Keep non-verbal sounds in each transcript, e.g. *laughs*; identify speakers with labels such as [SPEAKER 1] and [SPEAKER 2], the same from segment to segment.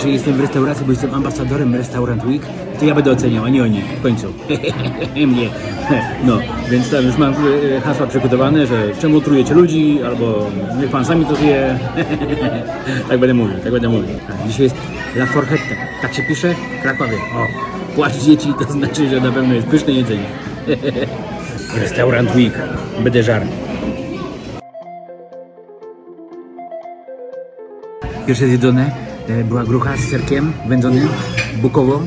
[SPEAKER 1] dzisiaj jestem w restauracji, bo jestem ambasadorem Restaurant Week, to ja będę oceniał, a nie oni w końcu. *laughs* Mnie. *laughs* No, więc tam już mam e, hasła przygotowane, że czemu trujecie ludzi, albo niech pan sami to zje. *laughs* tak będę mówił, tak będę mówił. Dzisiaj jest La Forchetta, tak się pisze Krakowie. O, płacz dzieci, to znaczy, że na pewno jest pyszne jedzenie. Restaurant Week, będę żar. Pierwsze zjedzone e, była grucha z serkiem wędzonym, bukowo,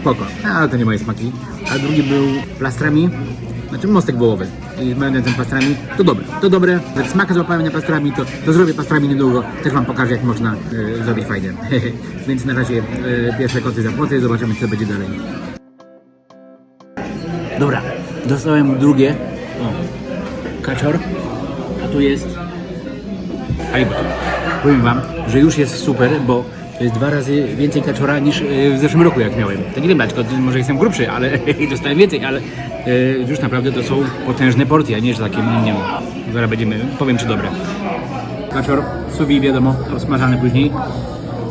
[SPEAKER 1] spoko, ale to nie moje smaki. A drugi był plastrami, znaczy mostek wołowy i z majonezem plastrami, to dobre, to dobre. Jak smak złapałem na plastrami, to, to zrobię plastrami niedługo, też Wam pokażę jak można e, zrobić fajnie. *laughs* Więc na razie e, pierwsze koty zapłacę, zobaczymy co będzie dalej. Dobra, dostałem drugie, o, kaczor, a tu jest Halibut. Powiem Wam, że już jest super, bo to jest dwa razy więcej kaczora niż e, w zeszłym roku jak miałem. Tak nie wiem dlaczego, może jestem grubszy, ale *laughs* dostałem więcej, ale e, już naprawdę to są potężne porcje, a nie, że takie, nie wiem, zaraz będziemy, powiem czy dobre. Kaczor, suwi wiadomo, obsmażany później,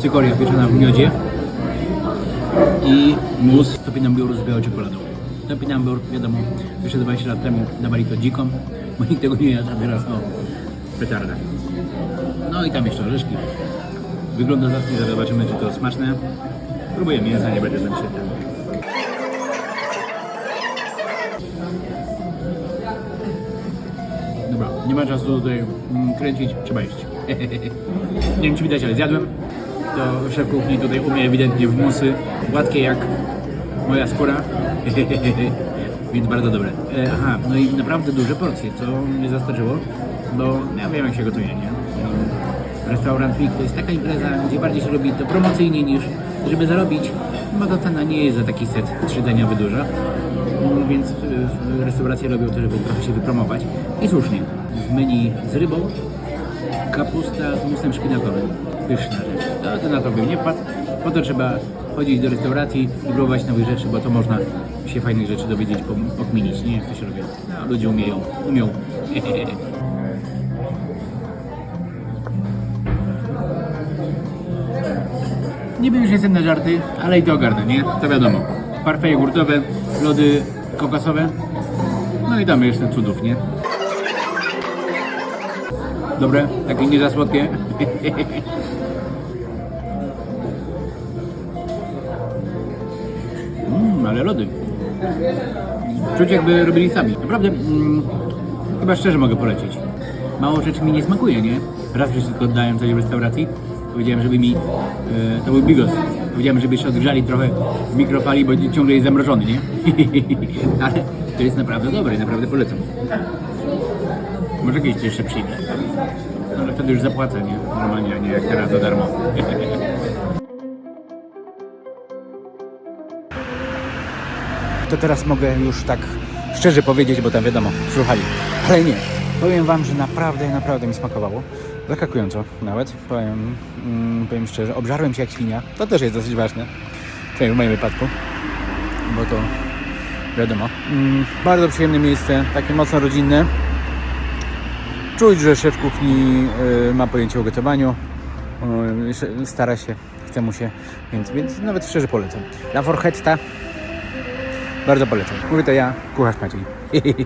[SPEAKER 1] cykoria pieczona w miodzie i mus topinambur z białą czekoladą. Topinambur, wiadomo, jeszcze 20 lat temu dawali to dzikom, bo nikt tego nie jadł, teraz o, petarda. No i tam jeszcze orzeszki. Wygląda zacnie, zaraz zobaczymy czy to smaczne. Próbuję mięsa, nie się ten... Dobra, nie ma czasu tutaj mm, kręcić, trzeba iść. *laughs* nie wiem czy widać, ale zjadłem. To szef kuchni tutaj umie ewidentnie w musy, gładkie jak moja skóra. *laughs* Więc bardzo dobre. E, aha, no i naprawdę duże porcje, co mnie zaskoczyło, bo ja wiem jak się gotuje, nie? Restaurant Week to jest taka impreza, gdzie bardziej się robi to promocyjnie niż żeby zarobić, bo to cena nie jest za taki set trzydaniowy duża, Mm, więc y, restauracje robią to, żeby trochę się wypromować i słusznie. W menu z rybą, kapusta z musem szpinakowym. Pyszna rzecz. No, to na to bym nie wpadł. Po to trzeba chodzić do restauracji i próbować nowych rzeczy, bo to można się fajnych rzeczy dowiedzieć, pokminić, nie? Jak to się robi. No, ludzie umieją, umią. *laughs* Niby już jestem na żarty, ale i to ogarnę, nie? To wiadomo. Parfeje jogurtowe, lody kokosowe. No i tam jeszcze cudów, nie? Dobre, takie nie za słodkie. *laughs* Ale lody. Czuć jakby robili sami. Naprawdę, mm, chyba szczerze mogę polecić. Mało rzeczy mi nie smakuje, nie? Raz już tylko oddałem coś w restauracji. Powiedziałem, żeby mi, e, to był bigos. Powiedziałem, żeby się odgrzali trochę w mikrofali, bo ciągle jest zamrożony, nie? *laughs* ale to jest naprawdę dobre, naprawdę polecam. Może kiedyś jeszcze przyjdę. No, Ale wtedy już zapłacę, nie? Normalnie, a nie jak teraz za darmo. *laughs* To teraz mogę już tak szczerze powiedzieć, bo tam wiadomo, słuchali. Ale nie. Powiem Wam, że naprawdę, naprawdę mi smakowało. Zaskakująco nawet. Powiem, mm, powiem szczerze, obżarłem się jak świnia. To też jest dosyć ważne. W moim wypadku. Bo to wiadomo. Mm, bardzo przyjemne miejsce, takie mocno rodzinne. Czuć, że szef kuchni y, ma pojęcie o gotowaniu. Y, stara się, chce mu się, więc, więc nawet szczerze polecam. La Forchetta bardzo polecam. Mówię to ja, kucharz Maciej. *laughs*